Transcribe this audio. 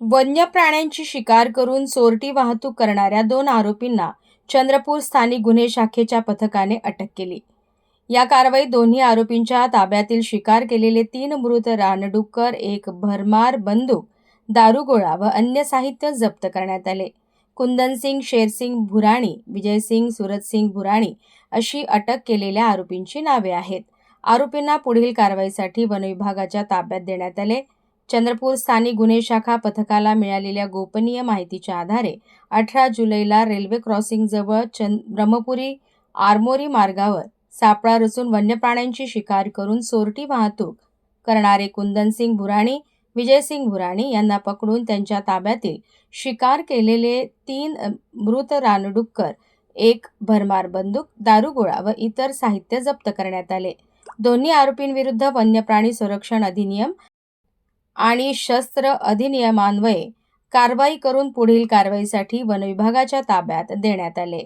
वन्य प्राण्यांची शिकार करून चोरटी वाहतूक करणाऱ्या दोन आरोपींना चंद्रपूर स्थानिक गुन्हे शाखेच्या पथकाने अटक केली. या कारवाईत दोन्ही आरोपींच्या ताब्यातील शिकार केलेले तीन मृत रानडुक्कर एक भरमार बंदूक दारुगोळा व अन्य साहित्य जप्त करण्यात आले. कुंदनसिंग शेरसिंग भुराणी विजयसिंग सुरतसिंग भुराणी अशी अटक केलेल्या आरोपींची नावे आहेत. आरोपींना पुढील कारवाईसाठी वनविभागाच्या ताब्यात देण्यात आले. चंद्रपूर स्थानिक गुन्हे शाखा पथकाला मिळालेल्या गोपनीय माहितीच्या आधारे अठरा जुलैला रेल्वे क्रॉसिंगजवळ चंद ब्रह्मपुरी आरमोरी मार्गावर सापळा रचून वन्यप्राण्यांची शिकार करून सोरटी वाहतूक करणारे कुंदनसिंग भुराणी विजयसिंग भुराणी यांना पकडून त्यांच्या ताब्यातील शिकार केलेले तीन मृत रानडुक्कर एक भरमार बंदूक दारुगोळा व इतर साहित्य जप्त करण्यात आले. दोन्ही आरोपींविरुद्ध वन्यप्राणी संरक्षण अधिनियम आणि शस्त्र अधिनियमान्वये कारवाई करून पुढील कारवाईसाठी वनविभागाच्या ताब्यात देण्यात आले.